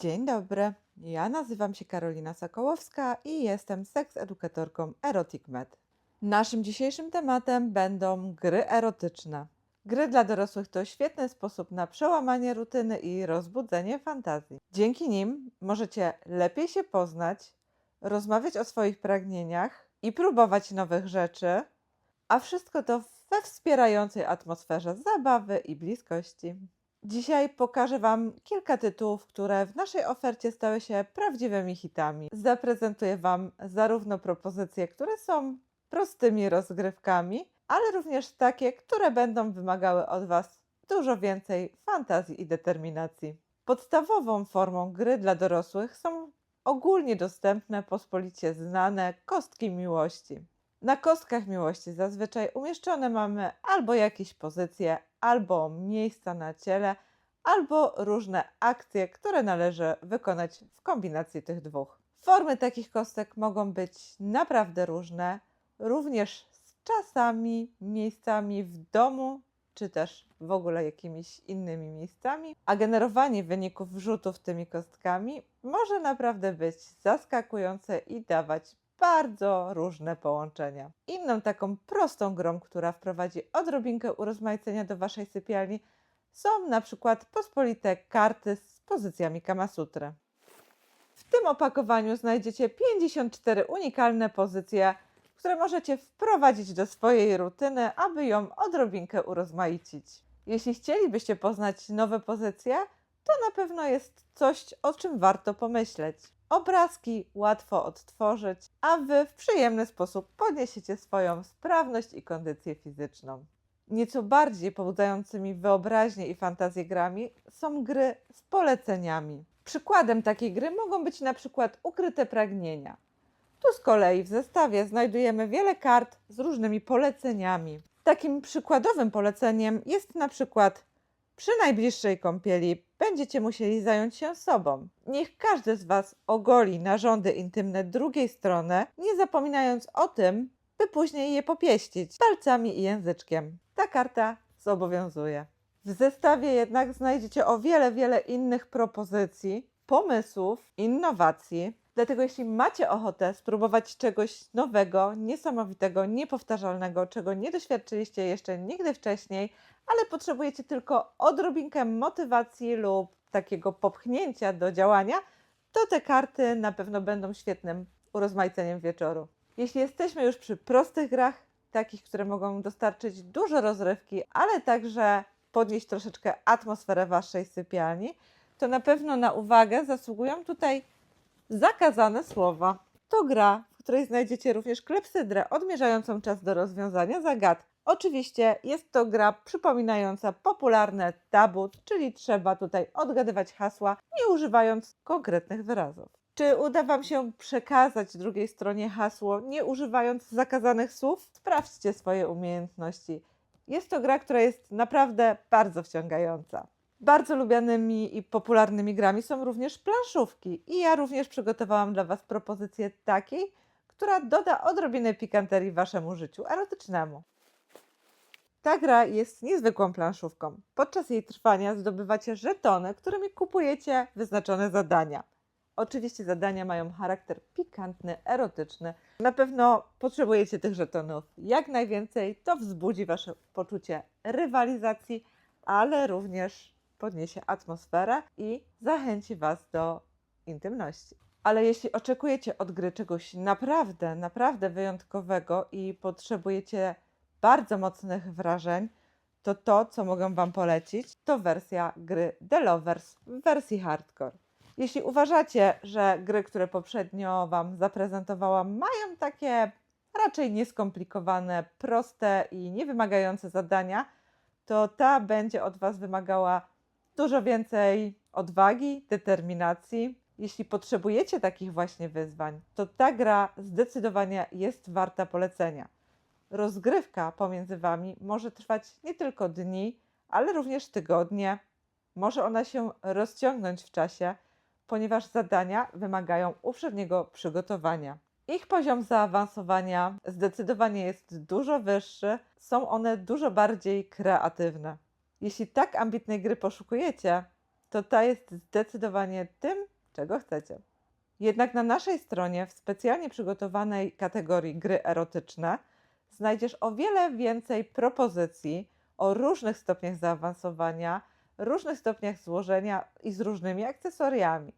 Dzień dobry. Ja nazywam się Karolina Sokołowska i jestem seks-edukatorką Erotic Med. Naszym dzisiejszym tematem będą gry erotyczne. Gry dla dorosłych to świetny sposób na przełamanie rutyny i rozbudzenie fantazji. Dzięki nim możecie lepiej się poznać, rozmawiać o swoich pragnieniach i próbować nowych rzeczy, a wszystko to we wspierającej atmosferze zabawy i bliskości. Dzisiaj pokażę Wam kilka tytułów, które w naszej ofercie stały się prawdziwymi hitami. Zaprezentuję Wam zarówno propozycje, które są prostymi rozgrywkami, ale również takie, które będą wymagały od Was dużo więcej fantazji i determinacji. Podstawową formą gry dla dorosłych są ogólnie dostępne, pospolicie znane kostki miłości. Na kostkach miłości zazwyczaj umieszczone mamy albo jakieś pozycje, albo miejsca na ciele, albo różne akcje, które należy wykonać w kombinacji tych dwóch. Formy takich kostek mogą być naprawdę różne, również z czasami, miejscami w domu, czy też w ogóle jakimiś innymi miejscami, a generowanie wyników wrzutów tymi kostkami może naprawdę być zaskakujące i dawać bardzo różne połączenia. Inną taką prostą grą, która wprowadzi odrobinkę urozmaicenia do Waszej sypialni, są na przykład pospolite karty z pozycjami Kamasutry. W tym opakowaniu znajdziecie 54 unikalne pozycje, które możecie wprowadzić do swojej rutyny, aby ją odrobinkę urozmaicić. Jeśli chcielibyście poznać nowe pozycje, to na pewno jest coś, o czym warto pomyśleć. Obrazki łatwo odtworzyć, a Wy w przyjemny sposób podniesiecie swoją sprawność i kondycję fizyczną. Nieco bardziej pobudzającymi wyobraźnię i fantazję grami są gry z poleceniami. Przykładem takiej gry mogą być na przykład ukryte pragnienia. Tu z kolei w zestawie znajdujemy wiele kart z różnymi poleceniami. Takim przykładowym poleceniem jest na przykład przy najbliższej kąpieli będziecie musieli zająć się sobą. Niech każdy z Was ogoli narządy intymne drugiej strony, nie zapominając o tym, by później je popieścić palcami i języczkiem. Ta karta zobowiązuje. W zestawie jednak znajdziecie o wiele, wiele innych propozycji, pomysłów, innowacji. Dlatego jeśli macie ochotę spróbować czegoś nowego, niesamowitego, niepowtarzalnego, czego nie doświadczyliście jeszcze nigdy wcześniej, ale potrzebujecie tylko odrobinkę motywacji lub takiego popchnięcia do działania, to te karty na pewno będą świetnym urozmaiceniem wieczoru. Jeśli jesteśmy już przy prostych grach, takich, które mogą dostarczyć dużo rozrywki, ale także podnieść troszeczkę atmosferę waszej sypialni, to na pewno na uwagę zasługują tutaj zakazane słowa. To gra, w której znajdziecie również klepsydrę odmierzającą czas do rozwiązania zagadki. Oczywiście jest to gra przypominająca popularne tabut, czyli trzeba tutaj odgadywać hasła, nie używając konkretnych wyrazów. Czy uda Wam się przekazać drugiej stronie hasło, nie używając zakazanych słów? Sprawdźcie swoje umiejętności. Jest to gra, która jest naprawdę bardzo wciągająca. Bardzo lubianymi i popularnymi grami są również planszówki i ja również przygotowałam dla Was propozycję takiej, która doda odrobinę pikanterii Waszemu życiu erotycznemu. Ta gra jest niezwykłą planszówką. Podczas jej trwania zdobywacie żetony, którymi kupujecie wyznaczone zadania. Oczywiście zadania mają charakter pikantny, erotyczny. Na pewno potrzebujecie tych żetonów jak najwięcej. To wzbudzi wasze poczucie rywalizacji, ale również podniesie atmosferę i zachęci was do intymności. Ale jeśli oczekujecie od gry czegoś naprawdę, naprawdę wyjątkowego i potrzebujecie bardzo mocnych wrażeń, to to, co mogę Wam polecić, to wersja gry The Lovers w wersji hardcore. Jeśli uważacie, że gry, które poprzednio Wam zaprezentowałam, mają takie raczej nieskomplikowane, proste i niewymagające zadania, to ta będzie od Was wymagała dużo więcej odwagi, determinacji. Jeśli potrzebujecie takich właśnie wyzwań, to ta gra zdecydowanie jest warta polecenia. Rozgrywka pomiędzy Wami może trwać nie tylko dni, ale również tygodnie. Może ona się rozciągnąć w czasie, ponieważ zadania wymagają uprzedniego przygotowania. Ich poziom zaawansowania zdecydowanie jest dużo wyższy, są one dużo bardziej kreatywne. Jeśli tak ambitnej gry poszukujecie, to ta jest zdecydowanie tym, czego chcecie. Jednak na naszej stronie w specjalnie przygotowanej kategorii gry erotyczne znajdziesz o wiele więcej propozycji o różnych stopniach zaawansowania, różnych stopniach złożenia i z różnymi akcesoriami.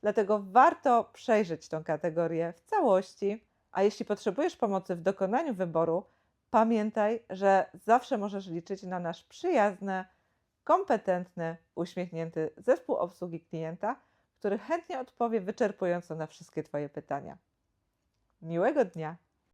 Dlatego warto przejrzeć tą kategorię w całości, a jeśli potrzebujesz pomocy w dokonaniu wyboru, pamiętaj, że zawsze możesz liczyć na nasz przyjazny, kompetentny, uśmiechnięty zespół obsługi klienta, który chętnie odpowie wyczerpująco na wszystkie Twoje pytania. Miłego dnia!